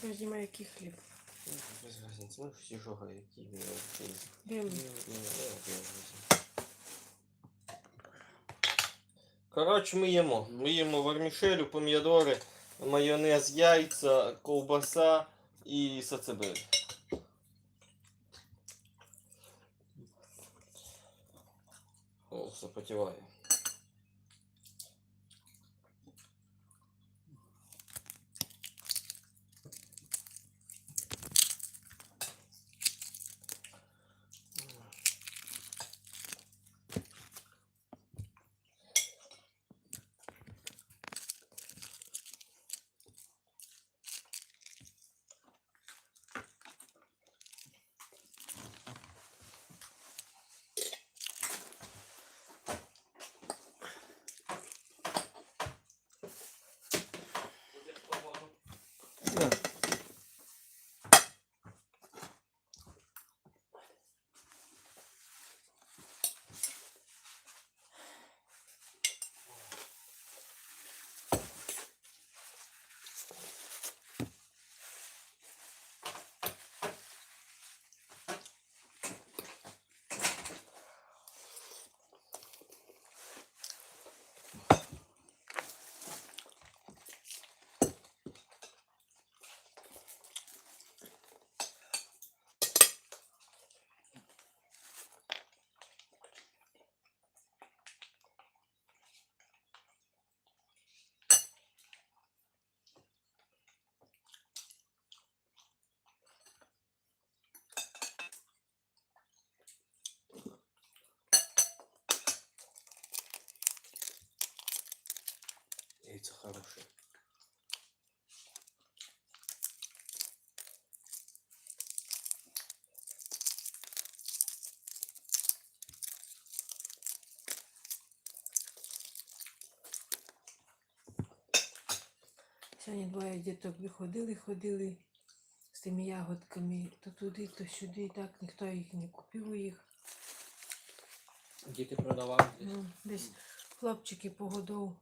Тебе знімає який хліб. Ну, Без разницы. Ну, всі жога, які окей. Білий. Ні, ні. Коротше, ми їмо. Ми їмо вермішелю, помідори, майонез, яйця, ковбаса і сацебель. О, запотіває. Яйца хорошие. Сьогодні двоє діток виходили, ходили з тими ягодками то туди, то сюди. Так ніхто їх не купив їх. Діти продавали десь. Ну, десь хлопчики погодов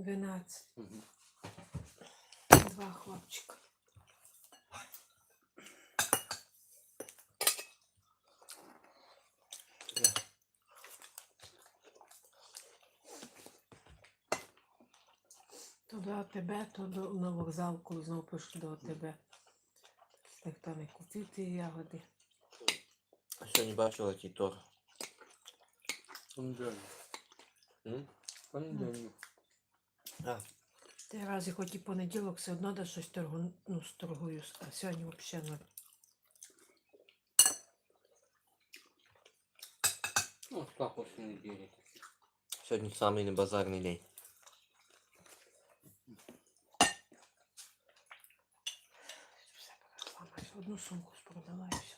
12. Два хлопчика. То до АТБ, то до, на вокзал, коли знову пішли до АТБ. Ніхто не купив ті ягоди. А сьогодні бачила ті тор. Понедельник. М? Понедельник. А, Ти разі хоч і понеділок все одно да щось торгу, ну, сторгую, а сьогодні взагалі ноль. Ну, как после недели. сьогодні самий не базарний день. Все. Одну сумку спродала і все.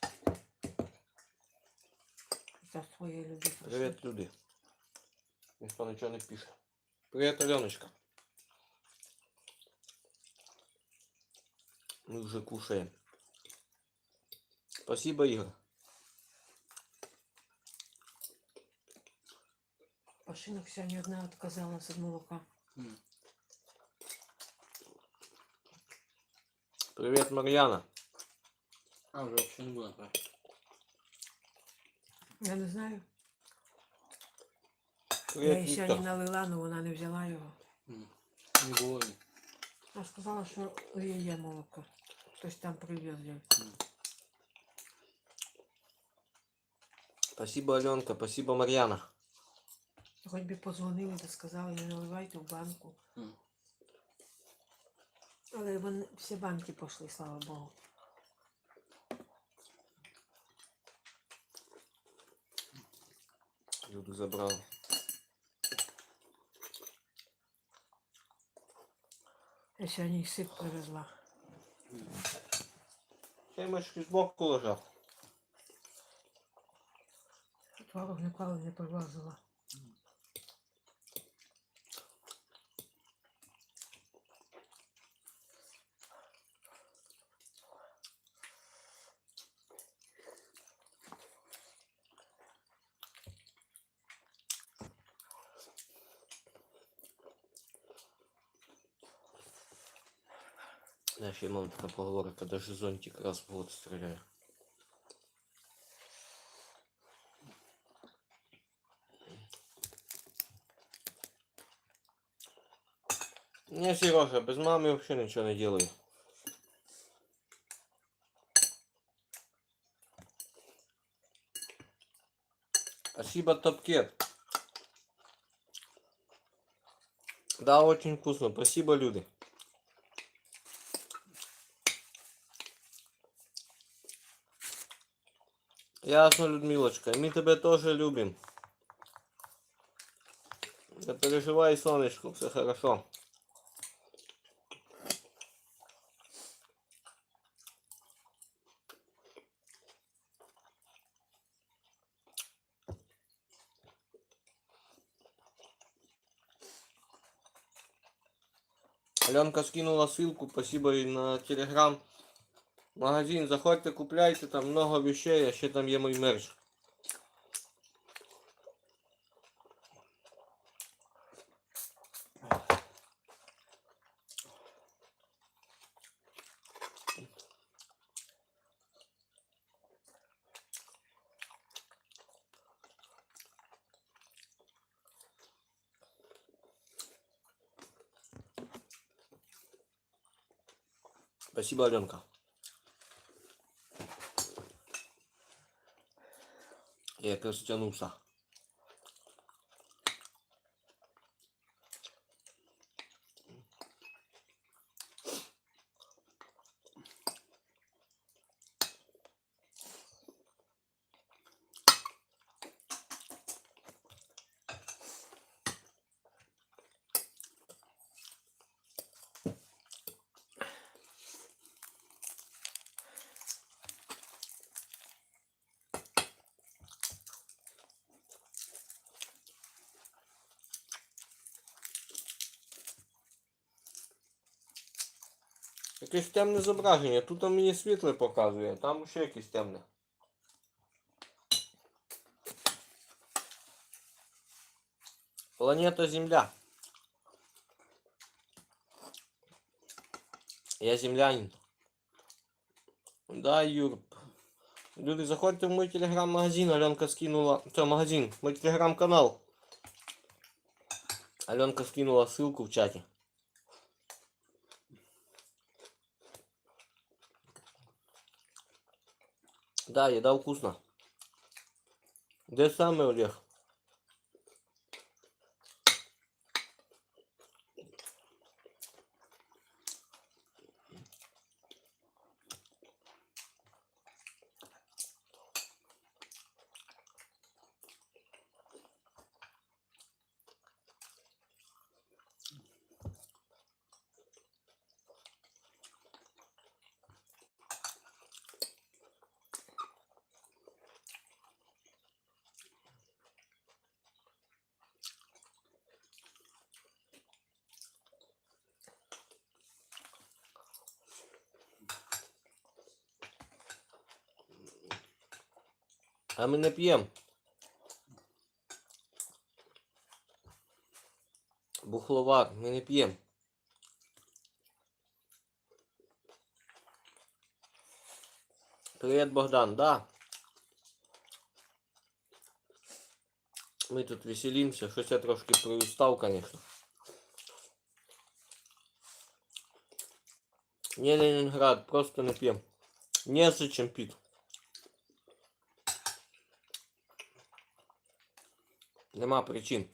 За своєї люди. Привіт, люди. Ніхто нічого не пише. Привіт, Аленочка. Мы уже кушаем. Спасибо, Игорь. Пашинок сьогодні одна відказалась від молока. М. Привет, Марьяна. А, уже вообще не было брать. Я не знаю. Я Привет, їй сьогодні Віка. налила, але вона не взяла його. М. Не было. ни. Вона сказала, її є молоко. Хтось там привез їй. Спасибо, Аленка. Спасибо, Марьяна. Хоч би позвонили та сказали, не наливайте в банку. М. Але вони всі банки пішли, слава Богу. Люду забрал. Я сьогодні сип привезла. Я з боку лежав. Творог не привозила. не є мама така поговорка, даже зонтик раз в год стріляє. Не, Сережа, без мамы вообще ничего не делаю. Спасибо, Топкет. Да, очень вкусно. Спасибо, люди. Ясно, Людмилочка. Мы тебя тоже любим. Не переживай, солнышко, все хорошо. Аленка скинула ссылку, спасибо ей на телеграм. Магазин, заходьте, купляйте, там много вещей, а ще там є мой мерч. Спасибо, Аленка. Я якраз Якесь темне зображення. Тут мені світле показує, там ще якесь темне. Планета Земля. Я землянин. Да, Юр. Люди, заходьте в мой телеграм-магазин. Аленка скинула. Це магазин. Мой телеграм-канал. Аленка скинула ссылку в чате. Да, еда вкусно. Где саме Олег? А ми не п'ємо. Бухловар, ми не п'ємо. Привіт, Богдан, да. Ми тут веселимося, щось я трошки приустав, конечно. Не Ленинград, просто не п'ємо. Не зачем пить. Нема причин.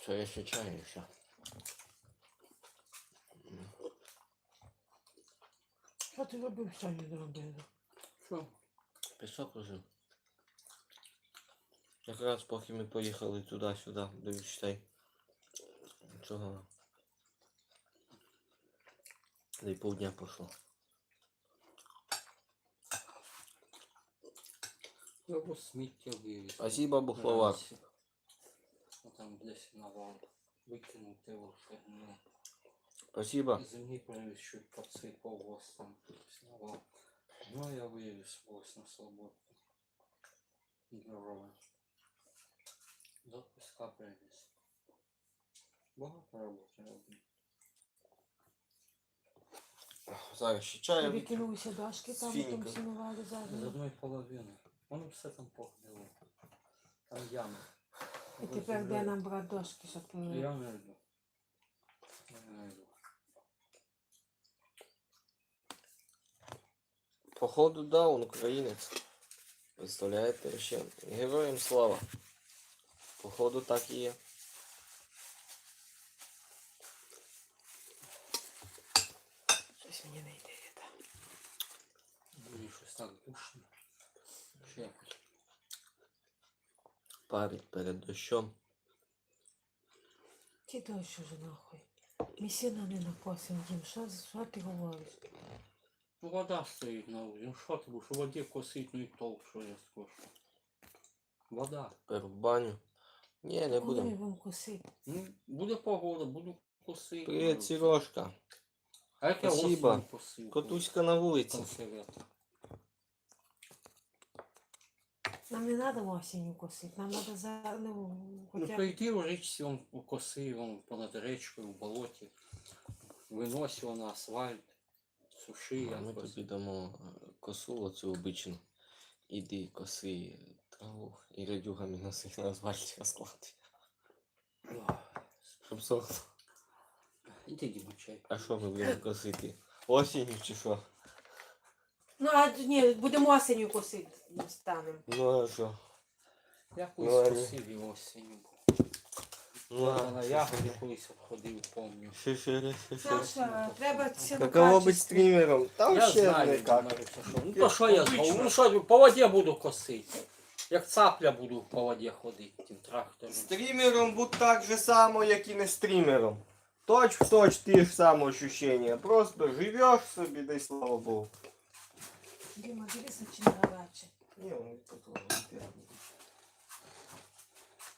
Все, я ще чаю, і все. Що ти робив, що не зробив? Що? Пісок лежив. Якраз поки ми поїхали туди-сюди, до відчитай. Цього. Да й півдня пройшло. Його сміття вивіз. Спасибо, бухловар. Ну, Там десь на його. Спасибо. Землі привіз, чуть подсипав вас там на. Ну, я вивіз вас на свободу. Здорово. До песка привіз. Багато роботи робив. Зараз ще чаю. Тобі вип'ю. кинулися там потім сінували З одної половини. Воно все там погнило. Там ями. І тепер де нам брати дошки, щоб Я ти... не йду. Я не йду. Походу, да, он українець. Представляєте, ще героям слава. Походу, так і є. Щось мені не йде. Мені щось так душно. Ще якось. Парить перед дощом. Ті дощ уже нахуй. Сіна не накосим, Дім, що, що ти говориш? Вода стоїть на вулиці. Ну що ти будеш у воді косить, ну і толк, що я скошу. Вода. Тепер в баню. Ні, не Коли ми будемо. будемо косити? Ну, буде погода, буду косити. Привіт, Сережка. А як я Спасибо. осінь косив? Котуська на вулиці. Консервета. Нам не треба осінню косити, нам треба за... Ну, Ну, хоча то б... йди у річці, он коси, он понад речкою, в болоті. Винось його на асфальт, суши, А Ми якось. тобі дамо е, косу оцю обичну. Іди коси траву і радюгами носи на асфальті розклади. Щоб сохло. Іди, Діма, чай. А що ми будемо косити? Осінню чи що? Ну, а ні, будемо осінню косити, не станемо. Ну а що? Я Ну, колись косив і осінню. Ну Я на а ягоді колись обходив, помню. Шишири, шишири. Саша, треба це Каково бути стрімером? Та Я вообще знаю, никак. Що. Ну то що я знову? Ну що, по воді буду косити. Як цапля буду по воді ходити тим трактором. Стрімером будь так же само, як і не стрімером. Точ в точ ті ж самі ощущення. Просто живеш собі, да й слава Богу. Діма, дивися, чи не гаряче. Ні, вони тут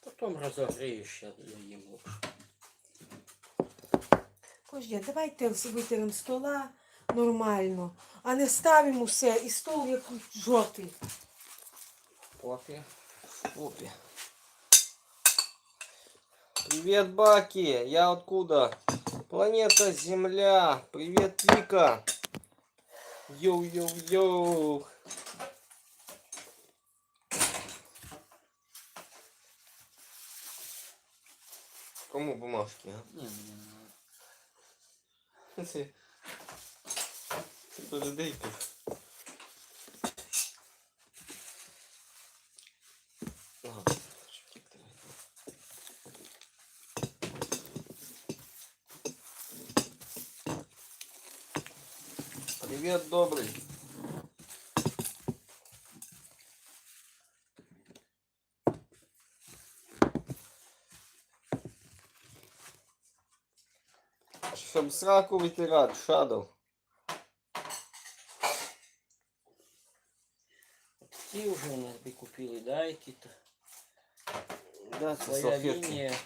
Потім розогрієш, я я їм лучше. Давайте витеремо стола нормально, а не ставимо все і стол як жовтий. Попі. Опе. Привет, Баки. Я откуда? Планета Земля. Привет, Вика. Йоу-йоу-йоу. Кому бумажки, а? Ні, ні, ні. Це, це до людей тут. Привет, добрый. Щоб сраку витирати, шадов. Ті вже у нас би купили, да, які-то. Да, це Своя салфетки. лінія.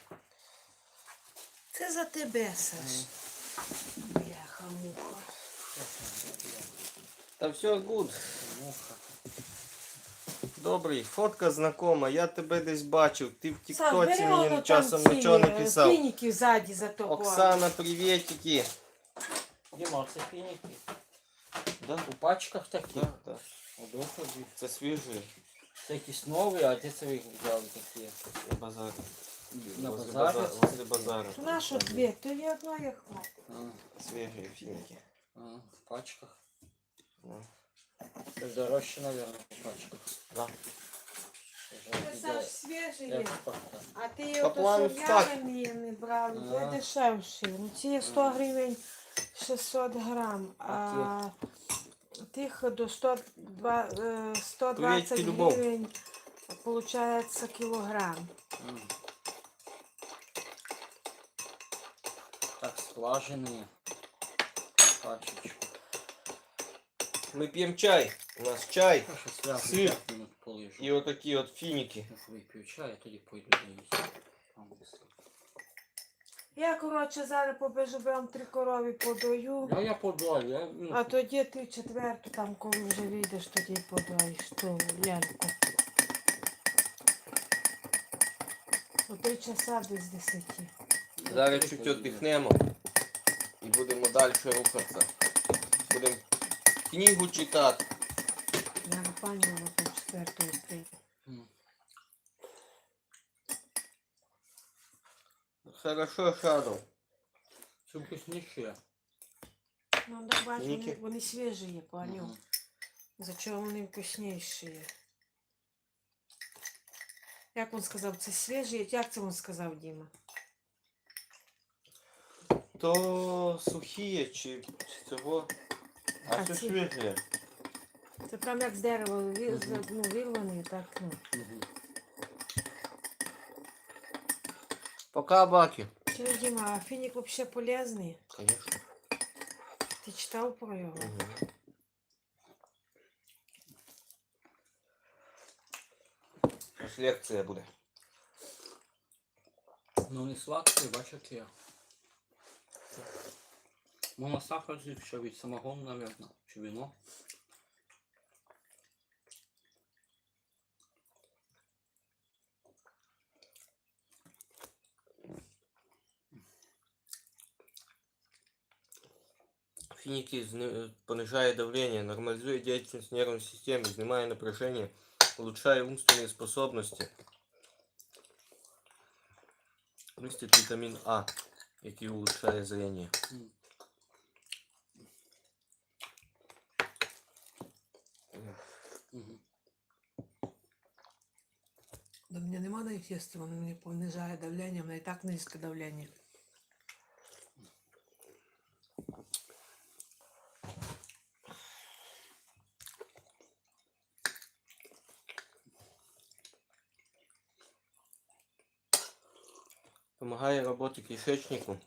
Це за тебе, Саш. Бляха, муха. Та все гуд. Муха. Добрий, фотка знакома, я тебе десь бачив. Ти в Саш, тіктоці бери мені воно часом там нічого не ці, е, писав. фініки ззаді за тобою. Оксана, приветики. Діма, це фініки. Да? У пачках такі. Да, да. Одно тобі. Це свіжі. Це якісь нові, а де це ви їх взяли такі? На базар. На Возле базарі? база- Возле базара. На що дві? То є одна як хватить. А, Свіжі фініки. а, в пачках. Ну, Це дорожче, мабуть, в. Да. Це свіжий є. А ти По ото плану що так. в'ялені не брали, то Ага. дешевші. Ну ці 100 гривень 600 грам, а тих до 102, е, 120 Привітки, Любов. гривень получається кілограм. М. Так, скважины. Пачечку. Ми п'ємо чай. У нас чай Я щас ляжу Сир. 5 минут полежу. і от фініки. Я вип'ю чай, а тоді пойду доїсти. Я, коротше, зараз побежу, вам три корови подою. А я подаю, я, ну, А тоді ти четверту, там, коли вже вийдеш, тоді подаєш ту ляльку. О три часа без десяти. Зараз чуть віддихнемо і будемо далі рухатися. Будемо книгу читати. Я напалювала по четверту відкрити. М. Хорошо, Шадов. Це вкусніше. Ну, да, бачу, вони, Ніки. вони свіжі, я поняв. Мгм. За чого вони вкусніші? Як він сказав, це свіжі? Як це він сказав, Діма? То сухі чи чи цього. А це ці- Це прям як з дерева ві- з- ну, вирвані, так, ну. Пока, Баки. Чи Діма, а фінік взагалі полезний? Конечно. Ти читав про його? Угу. Аж лекція буде. Ну не сладкий, бач яке. Можна сахар з'їв, що від самогон, наверное, чи вино. Финики понижает давление, нормализует деятельность нервной системы, снимая напряжение, улучшая умственные способности. Містить вітамін А, який улучшає зрение. мені нема навіть їсти, воно мені понижає давлення, в мене і так низьке давлення. Помогає роботі кишечнику.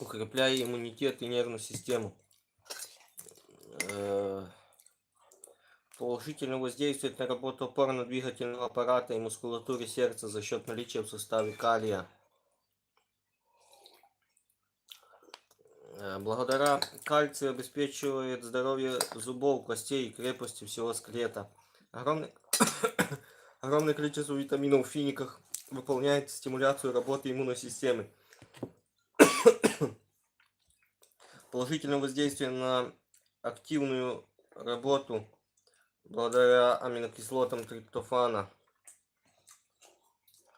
Укрепляє иммунитет и нервную систему. Положительно воздействует на работу опорно-двигательного аппарата и мускулатуры сердца за счет наличия в составе калия. Э, Благодаря кальцию обеспечивает здоровье зубов, костей и крепости всего скелета. Огромный, огромное количество витаминов в финиках выполняет стимуляцию работы иммунной системы. Положительное воздействие на активную работу благодаря аминокислотам триптофана.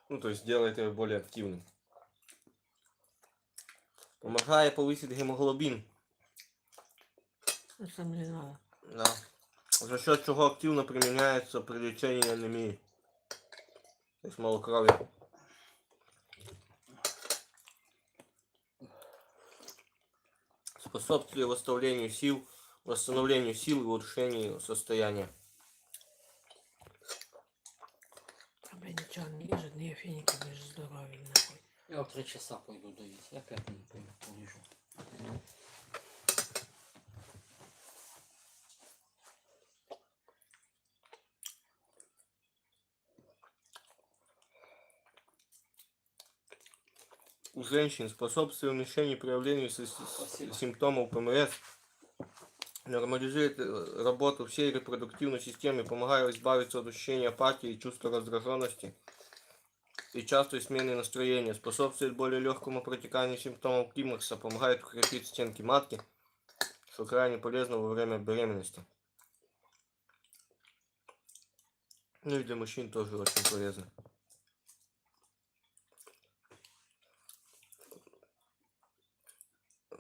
Ну, то есть делает его более активным. Помогает повысить гемоглобин. Це мені знала. Да. За счет чего активно применяется при лечении анемии. То есть малокровия. Способствует восстановлению сил, восстановлению сил и улучшению состояния. Та блін, нічого не їжу, не фініки, ви ж здорові, нахуй. Я в три часа пойду доїти. Я п'ять не пойду, полежу. У женщин способствует уменьшению проявлению с- с- Спасибо. симптомов ПМС, нормализует работу всей репродуктивной системы, помогает избавиться от ощущения апатии чувства раздраженности и частой смены настроения, способствует более легкому протеканию симптомов климакса, помогает укрепить стенки матки, что крайне полезно во время беременности. Ну и для мужчин тоже очень полезно.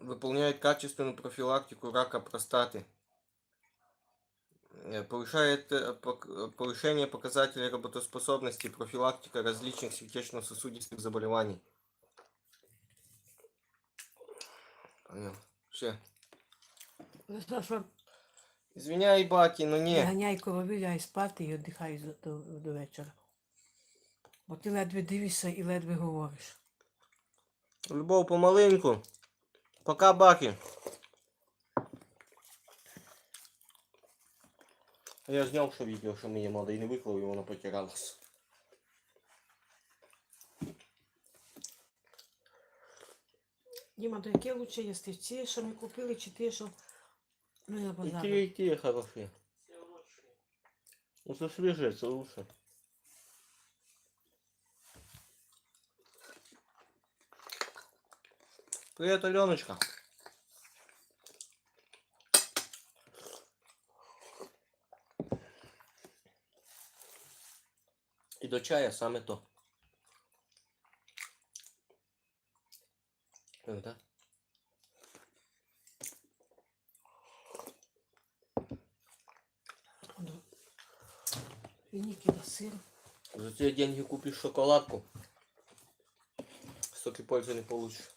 выполняет качественную профилактику рака простаты. Э, Повышает э, пок- э, повышение показателей работоспособности, профилактика различных сердечно-сосудистых заболеваний. Понял. Все. Ну, що, Извиняй, Баки, но не. Ганяй корові, ляй спати і віддихай до, до, до вечора. Бо ти ледве дивишся і ледве говориш. Любов помаленьку. Пока, Баки. Я зняв, що відео, що ми їмо, да і не виклав, і воно потиралось. Діма, то яке лучше їсти? Ці, що ми купили, чи ті, що ми на І базарі? ті, і ті хороші. Ну це свіже, це лучше. Привет, Аленочка. І до чая саме то. Ой, так? Фініки на сир. За те деньги купишь шоколадку. Столько пользы не получишь.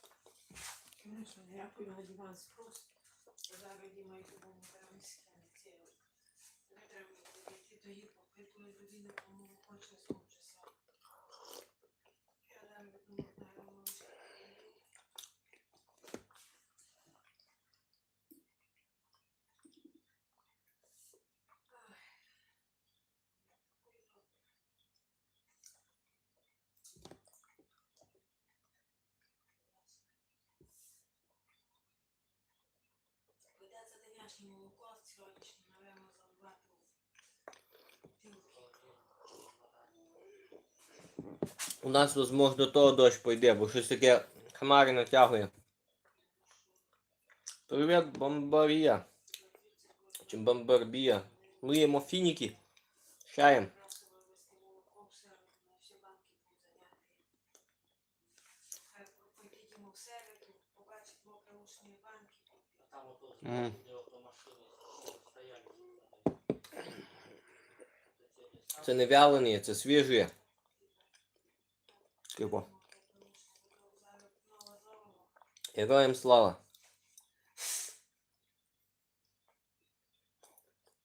Конечно, я пойду на диван спрос. Зараз Діма йду до материнське ліцею. Не треба йти до їх, поки людина, кому хоче случиться. Придеться молоко сьогоднішнє, наверное, в тілки. У нас, возможно, того дощ пойде, бо щось таке хмари натягує. Привіт, бомбарія. Чи бомбарбія. Ми їмо фініки. Чаєм. Просто вивезти молоко в середу, на всі банки будуть заняті. Хай пойти Діма в середу, побачить мокре ушні банки. Там ото Мгм. буде ото машини стоять. Це не вялені, це свіжі. Типу. Героям слава.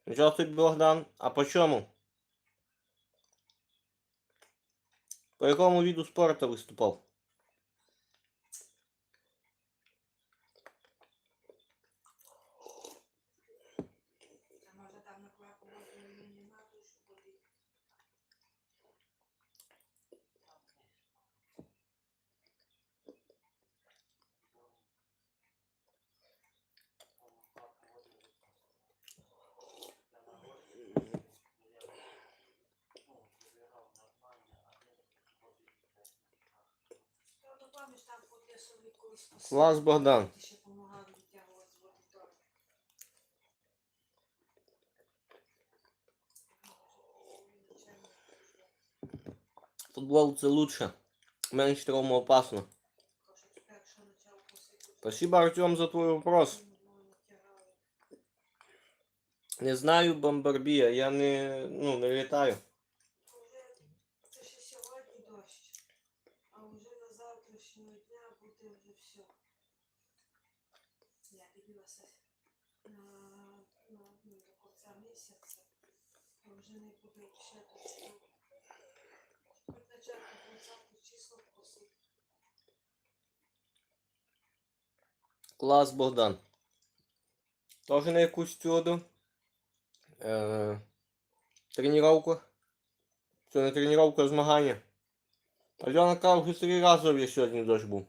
Нічого собі, Богдан. А по чому? По якому виду спорту виступав? А може там на кваку воду нема душу води. Я то пам'ятаєш, там по лісові колись посадили. Клас, Богдан. Футбол це лучше. Менш травмоопасно. Спасибо, Артем, за твой вопрос. Не знаю, Бомбарбія, я не, ну, не літаю. Це ще сьогодні дощ, а вже на завтрашнього дня буде вже все. Я дивилася на, на, ну, до кінця місяця, то вже ще початку 20 число посить. Клас, Богдан. Тоже на якусь цю е, тренировку. Це не тренировка, а змагання. Альона вже три рази сьогодні дощ був.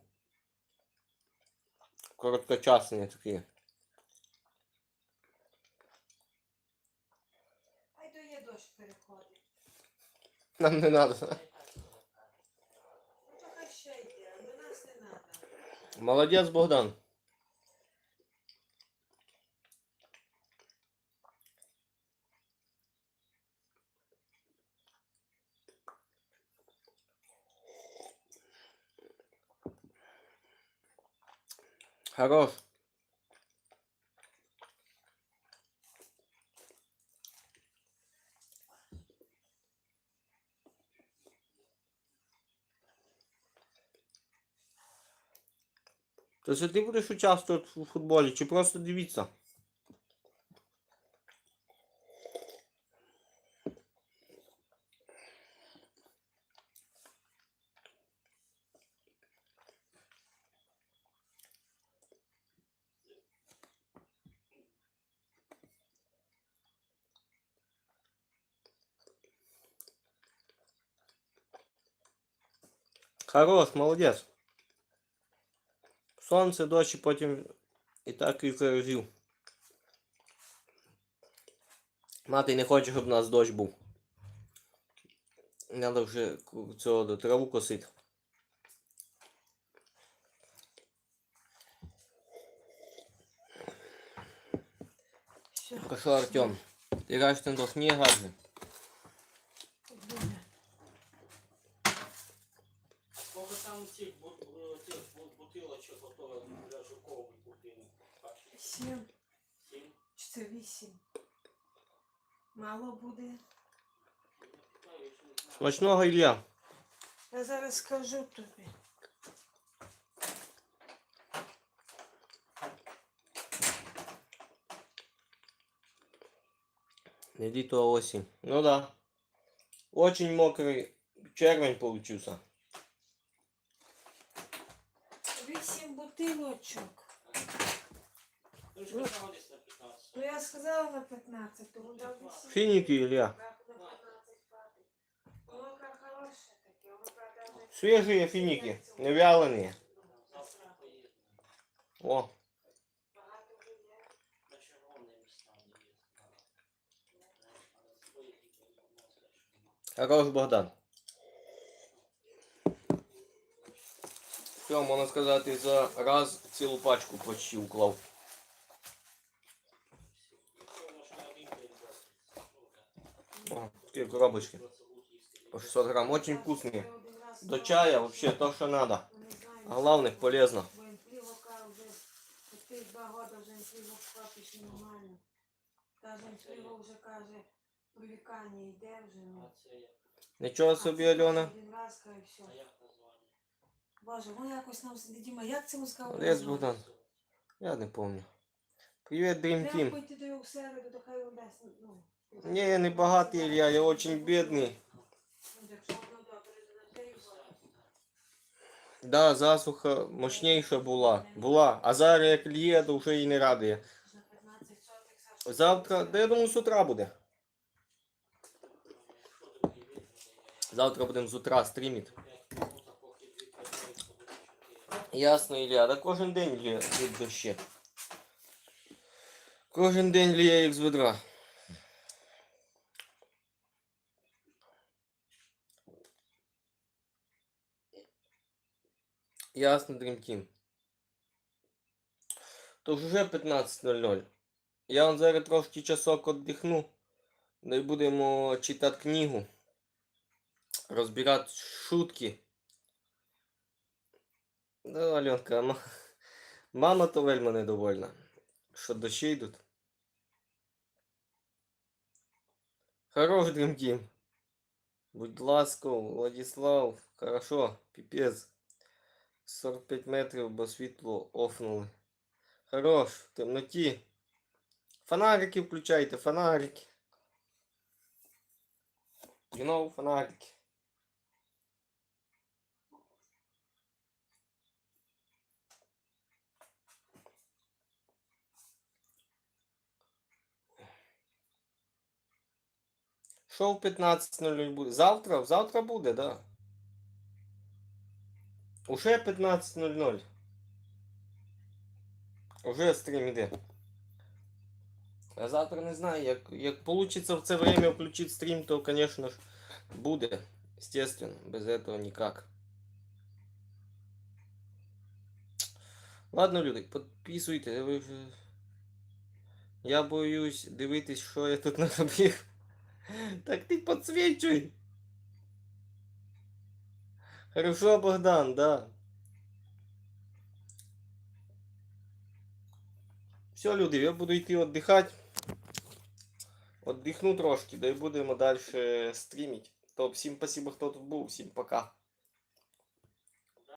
Короткочасні такі. Хай то є дощ переходить. Нам не треба. То хай ще йде, а до нас не треба. Молодець, Богдан. Хорош. То це ти будеш участвувати у футболі чи просто дивіться? Хорош, молодець. Сонце, дощ, потім і так кілька разів. Мати не хоче, щоб у нас дощ був. Треба вже цього до траву косити. Все. Кошо, Артем. Ти кажеш, там до сніг. Смачного, Илья. Я зараз скажу тобі. Иди то осень. Ну да. Очень мокрый червень получился. Вісім бутилочок. Ви ж казали десь на 15. Ну я сказала на 15, то вода вісім. Финики, Илья. У нас теж нема. хорош Богдан. Все, можна сказати, за раз цілу пачку почти уклав. О, такі коробочки. По 600 грамм. Очень вкусные. До чая вообще то, что надо. А главное, полезно. Два года. Нічого собі, Альона. Боже, воно якось нам Діма, як це сказали? Олесь Богдан. Я не помню. Привет, Dream Треба Team. Не, я не богатый, Илья, я. Ну, Якщо воно добре, то на те й буде. Да, засуха мощніша була. Була. А зараз як лє, то вже і не радує. На 15 сотих, Саша. Завтра, да я думаю, з утра буде. Завтра будемо з утра стрімити. Ясно, Ілля, да кожен день лє від дощі. Кожен день лє як з ведра. Ясно, Dream Team. Тож уже 15.00. Я вам зараз трошки часок віддихну. Да й будемо читати книгу. Розбирати шутки. Да, Альонка, ма- мама то вельми недовольна, що дощі йдуть. Хорош, Dream Team. Будь ласка, Владислав, хорошо, піпець. 45 метрів, бо світло офнули. Хорош, в темноті. Фонарики включайте, фонарики. You фонарики. Що в 15.00 буде? Завтра? Завтра буде, да. Уже 15.00. Уже стрім іде. А завтра не знаю, як, як получится в це время включить стрім, то, конечно ж, буде. Естественно, без этого никак. Ладно, люди, підписуйте, ви. Я боюсь дивитись, що я тут наробив. Так ти подсвечуй. Хорошо, Богдан, да. Все, люди, я буду йти віддихати. Отдихну трошки, да і будемо далі стрімити. То всім спасибо, хто тут був, всім пока.